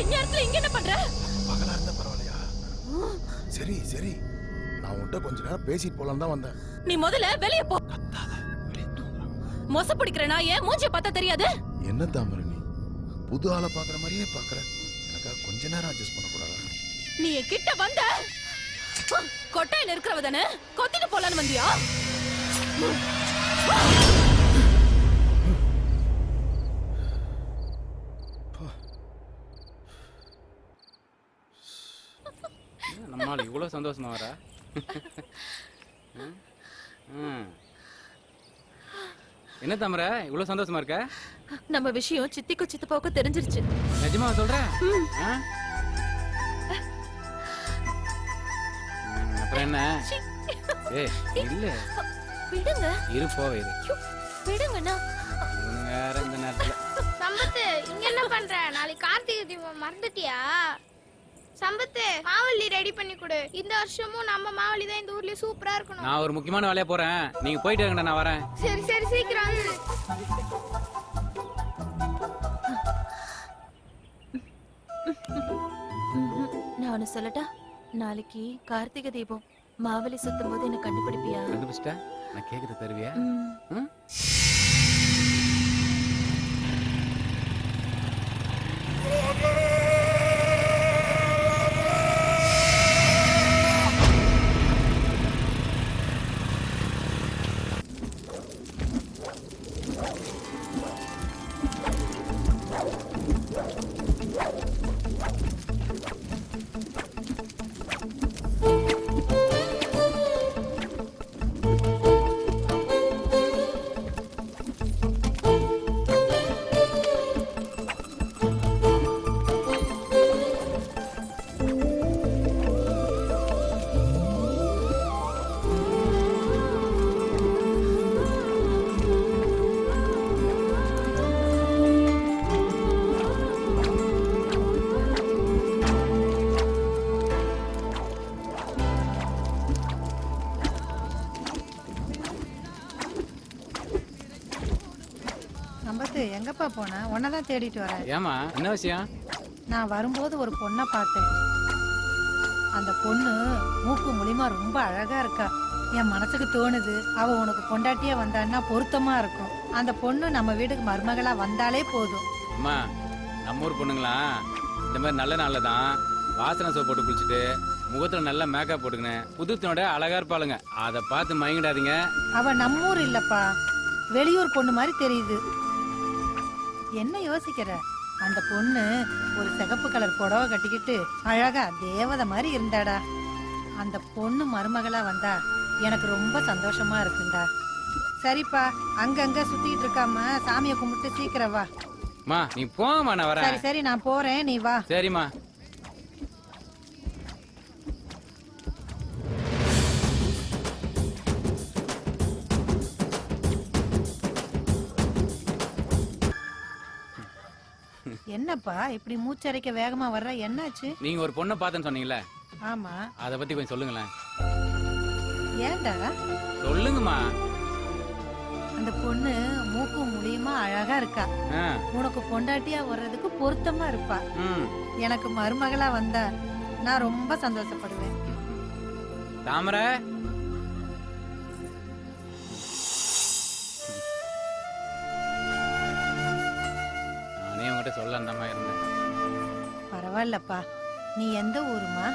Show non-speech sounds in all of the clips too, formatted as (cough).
இந்நேரத்துல இங்க என்ன பண்ற? பகலா இருந்தா பரவாயில்லையா? சரி சரி. நான் உன்கிட்ட கொஞ்ச நேரம் பேசிட்டு போலாம் தான் வந்தேன். நீ முதல்ல வெளிய போ. மொச பிடிக்கிறனா ஏன் மூஞ்சி பார்த்தா தெரியாது? என்ன தாமரணி புது ஆளை பாக்குற மாதிரியே பாக்குற எனக்காக கொஞ்ச நேரம் அட்ஜஸ்ட் பண்ண கூடாதா நீ கிட்ட வந்த? கொட்டையில் இருக்கிறவ தானே? கொத்திட்டு போலான்னு வந்தியா? இவ்வளோ சந்தோஷமா வரா. என்ன தாமரை இவ்வளோ சந்தோஷமா இருக்க? நம்ம விஷயம் சித்திக்கும் சித்தப்பாவுக்கும் தெரிஞ்சிருச்சு. நிஜமா சொல்ற? அப்புறம் என்ன. ஏய் இல்ல. விடுங்க. இரு போவே இரு. விடுங்கண்ணா. வேற இந்த நேரத்துல. சம்பத்து இங்க என்ன பண்ற? நாளைக்கு கார்த்திகை தீபம் மறந்துட்டியா? சம்பத்து மாவள்ளி ரெடி பண்ணி கொடு. இந்த வருஷமும் நம்ம மாவள்ளி தான் இந்த ஊர்லயே சூப்பரா இருக்கணும். நான் ஒரு முக்கியமான வேலையா போறேன். நீங்க போயிட்டு இருங்கடா நான் வரேன். சரி சரி சீக்கிரம் வந்துடு. நான் ஒண்ணு சொல்லட்டா? நாளைக்கு கார்த்திகை தீபம். மாவலி சுத்தும் போது என்ன கண்டுபிடிப்பியா? கண்டுபிடிச்சிட்டா நான் கேக்குறது தருவியா? எங்கப்பா போன? உன்னை தான் தேடிட்டு வரேன் ஏமா என்ன விஷயம்? நான் வரும்போது ஒரு பொண்ணை பார்த்தேன். அந்த பொண்ணு மூக்கு மூலியமா ரொம்ப அழகா இருக்கா. என் மனசுக்கு தோணுது. அவ உனக்கு பொண்டாட்டியா வந்தான்னா பொருத்தமா இருக்கும். அந்த பொண்ணு நம்ம வீட்டுக்கு மருமகளா வந்தாலே போதும். அம்மா நம்ம ஊர் பொண்ணுங்களா? இந்த மாதிரி நல்ல நாளில் தான் வாசனை சோப் போட்டு குளிச்சுட்டு முகத்தில் நல்லா மேக்கப் போட்டுக்கினேன். புதுத்தனோட அழகா இருப்பாளுங்க. அதை பார்த்து மயங்கிடாதீங்க. அவ நம்மூர் இல்லப்பா. வெளியூர் பொண்ணு மாதிரி தெரியுது. என்ன யோசிக்கிற? அந்த பொண்ணு ஒரு சிகப்பு கலர் புடவை கட்டிக்கிட்டு அழகா தேவதை மாதிரி இருந்தாடா. அந்த பொண்ணு மருமகளா வந்தா எனக்கு ரொம்ப சந்தோஷமா இருக்குண்டா. சரிப்பா அங்கங்க சுத்திக்கிட்டு இருக்காம சாமியை கும்பிட்டு சீக்கிரம் வா. மா நீ நான் சரி சரி நான் போறேன். நீ வா. சரிம்மா. என்னப்பா இப்படி மூச்சரைக்க வேகமா வர்ற? என்னாச்சு? நீங்க ஒரு பொண்ணை பார்த்தேன்னு சொன்னீங்களே ஆமா. அதை பத்தி கொஞ்சம் சொல்லுங்களேன். ஏன்டா? சொல்லுங்கம்மா. அந்த பொண்ணு மூக்கு மூலியமா அழகா இருக்கா? ஆ, உனக்கு பொண்டாட்டியா வர்றதுக்கு பொருத்தமா இருப்பா. ம். எனக்கு மருமகளா வந்தா நான் ரொம்ப சந்தோஷப்படுவேன். தாமரை நானே உங்ககிட்ட சொல்ல அந்த மாதிரி இருந்தேன். பரவாயில்லப்பா. நீ எந்த ஊருமா?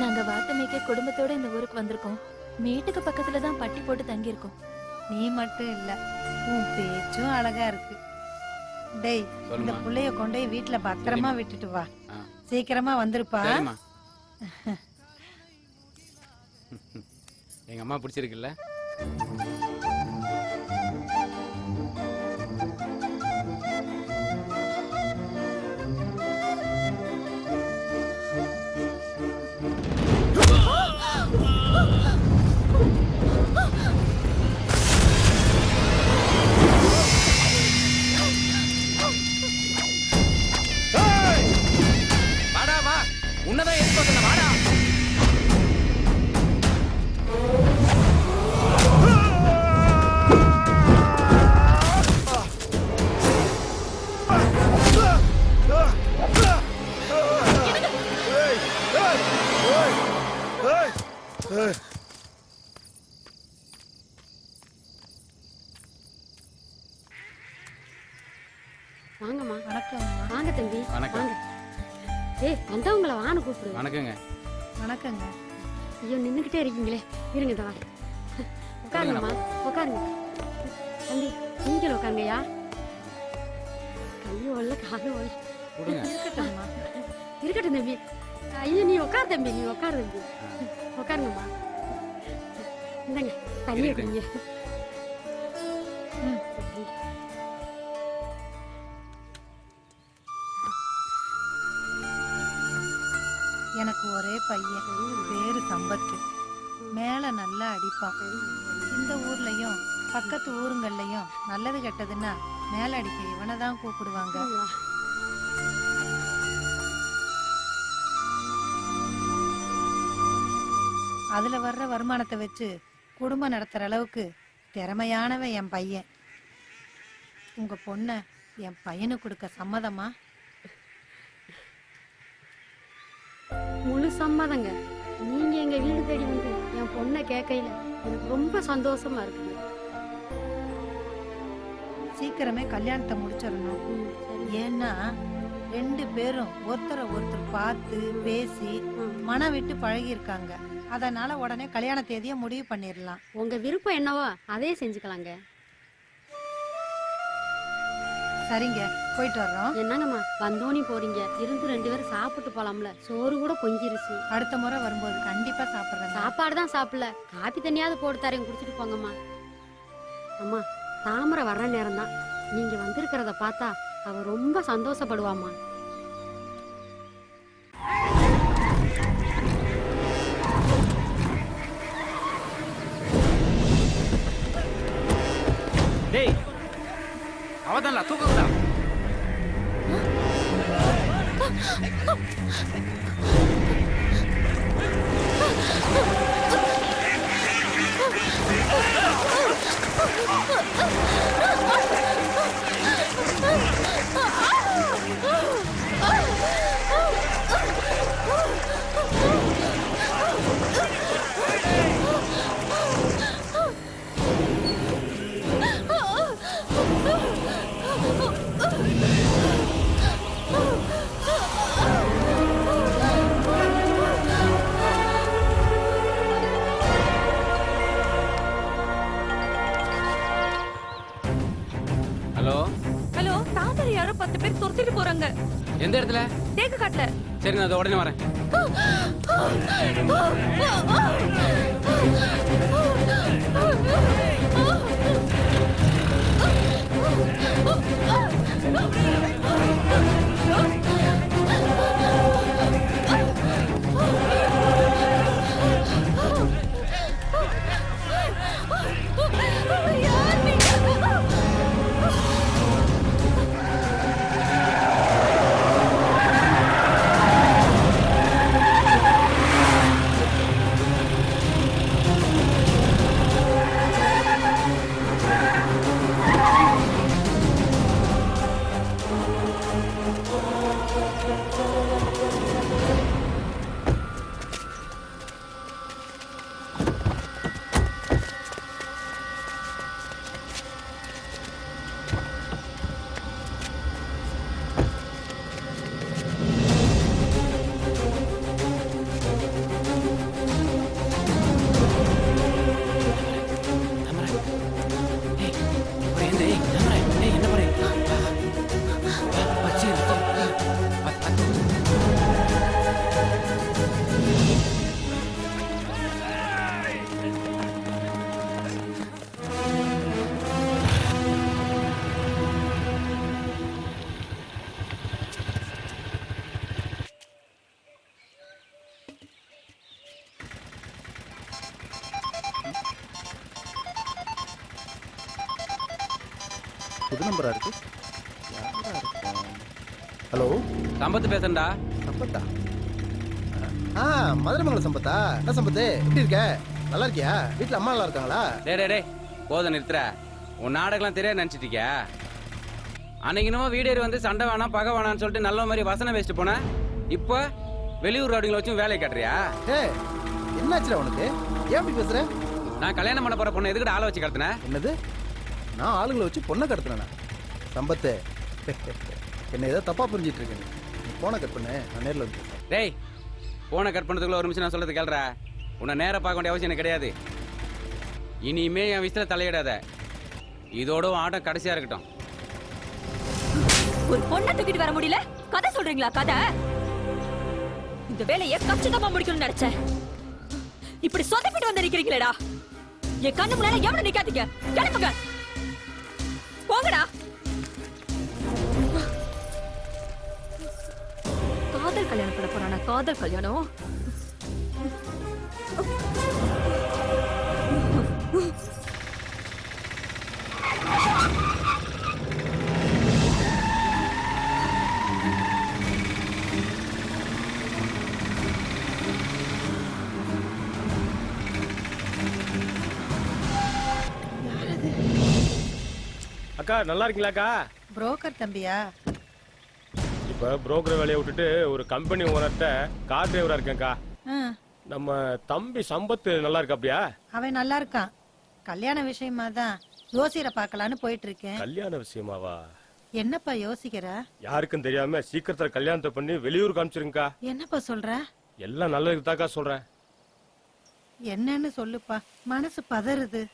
நாங்க வாத்தமைக்க குடும்பத்தோட இந்த ஊருக்கு வந்திருக்கோம். மேட்டுக்கு பக்கத்துல தான் பட்டி போட்டு தங்கி இருக்கோம் நீ மட்டும் இல்ல. உன் பேச்சும் அழகா இருக்கு. டேய் இந்த புள்ளைய கொண்டு போய் வீட்டுல பத்திரமா விட்டுட்டு வா. சீக்கிரமா வந்துருப்பா. (laughs) எங்க அம்மா பிடிச்சிருக்குல்ல? நின்றுக்கிட்டே இருக்கீங்களே? இருங்க வரேன் உட்காருங்கம்மா உட்காருங்க. தம்பி நீங்களும் உட்காருங்கய்யா. கையும் வரல காலும் இருக்கட்டும்மா. இருக்கட்டும் தம்பி. ஐயோ நீ உட்கார் தம்பி நீ உட்கார் தம்பி. உட்காருங்கம்மா. இந்தாங்க தண்ணி. குடிங்க. எனக்கு ஒரே பையன் பேரு சம்பத்து. மேலே நல்லா அடிப்பான் இந்த ஊர்லயும் பக்கத்து ஊருங்கள்லயும் நல்லது கெட்டதுன்னா மேல அடிக்க இவனை தான் கூப்பிடுவாங்க. அதுல வர்ற வருமானத்தை வச்சு குடும்பம் நடத்துற அளவுக்கு திறமையானவன் என் பையன். உங்க பொண்ண என் பையனுக்கு கொடுக்க சம்மதமா? முழு சம்மதங்க. நீங்க எங்க வீடு தேடி வந்து என் பொண்ணை கேட்கையில எனக்கு ரொம்ப சந்தோஷமா இருக்குது சீக்கிரமே கல்யாணத்தை முடிச்சிடணும். ஏன்னா ரெண்டு பேரும் ஒருத்தரை ஒருத்தர் பார்த்து பேசி ம். மனம் விட்டு பழகி இருக்காங்க அதனால உடனே கல்யாண தேதியை முடிவு பண்ணிடலாம். உங்க விருப்பம் என்னவோ அதே செஞ்சுக்கலாங்க. சரிங்க. போயிட்டு வர்றோம். என்னங்கம்மா வந்தோனி போறீங்க. இருந்து ரெண்டு பேரும் சாப்பிட்டு போலாம்ல. சோறு கூட பொங்கிருச்சு. அடுத்த முறை வரும்போது கண்டிப்பா சாப்பிடுறேன் சாப்பாடு தான் சாப்பிடல. காப்பி தண்ணியாவது போட்டு தரேன் குடிச்சிட்டு போங்கம்மா. அம்மா தாமரை வர்ற நேரம் தான் நீங்க வந்திருக்கிறத பார்த்தா அவ ரொம்ப சந்தோஷப்படுவாம்மா. だトだ நான் அதை உடனே வரேன் புது நம்பரா இருக்கு? யாரா இருக்கும் ஹலோ சம்பத்து பேசுறேன்டா. சம்பத்தா? ஆ மதுரமங்கலம் சம்பத்தா? என்ன சம்பத்து? எப்படி இருக்க? நல்லா இருக்கியா? வீட்ல அம்மா நல்லா இருக்காங்களா? டேய் டேய் டேய் போதும் நிறுத்துற. உன் நாடகம்லாம் தெரியாது நினச்சிட்டிக்க அன்னைக்கு என்னமோ வீடேறி வந்து சண்டை வேணாம் பகை வேணாம்னு சொல்லிட்டு நல்ல மாதிரி வசனம் வச்சுட்டு போனேன் இப்போ வெளியூர் ரோடுங்களை வச்சும் வேலையை காட்டுறியா? ஏ என்னாச்சுடா உனக்கு? ஏன் இப்படி பேசுற? நான் கல்யாணம் பண்ண போற பொண்ணு எதுக்கிட்ட ஆளை வச்சு கடத்தினேன் என்னது? நான் ஆளுங்களை வச்சு பொண்ணை கடத்தினேனா? சம்பத்து. என்ன ஏதோ தப்பா புரிஞ்சிட்டு இருக்கேன் நீ போனை கட் பண்ணு நான் நேர்ல வந்து. டேய் போனை கட் பண்ணதுக்குள்ள ஒரு நிமிஷம் நான் சொல்றது கேள்றா? உன்னை நேரா பார்க்க வேண்டிய அவசியம் எனக்கு கிடையாது. இனிமே என் விஷயத்துல தலையிடாத. இதோட ஆட்டம் கடைசியா இருக்கட்டும். ஒரு பொண்ணை தூக்கிட்டு வர முடியல? கதை சொல்றீங்களா கதை? இந்த வேலையை கச்சிதமா முடிக்கணும்னு நினைச்சேன். இப்படி சொதப்பிட்டு வந்து நிக்கிறீங்களேடா. என் கண்ணு முன்னால எவனும் நிக்காதீங்க? கிளம்புங்க. காதல் கல்யாணம் பண்ண போறானா? காதல் கல்யாணம்? அக்கா நல்லா இருக்கீங்களாக்கா? புரோக்கர் தம்பியா? இப்போ புரோக்கர் வேலையை விட்டுட்டு ஒரு கம்பெனி ஓனர்கிட்ட கார் டிரைவரா இருக்கேன்க்கா. நம்ம தம்பி சம்பத்து நல்லா இருக்கா அப்படியா? அவன் நல்லா இருக்கான். கல்யாண விஷயமா தான் ஜோசியரை பார்க்கலான்னு போயிட்டு இருக்கேன் கல்யாண விஷயமாவா? என்னப்பா யோசிக்கிற? யாருக்கும் தெரியாம சீக்கிரத்துல கல்யாணத்தை பண்ணி வெளியூர் காமிச்சிருங்கக்கா என்னப்பா சொல்ற? எல்லாம் நல்லதுக்கு தாக்கா சொல்றேன். என்னன்னு சொல்லுப்பா. மனசு பதறுது.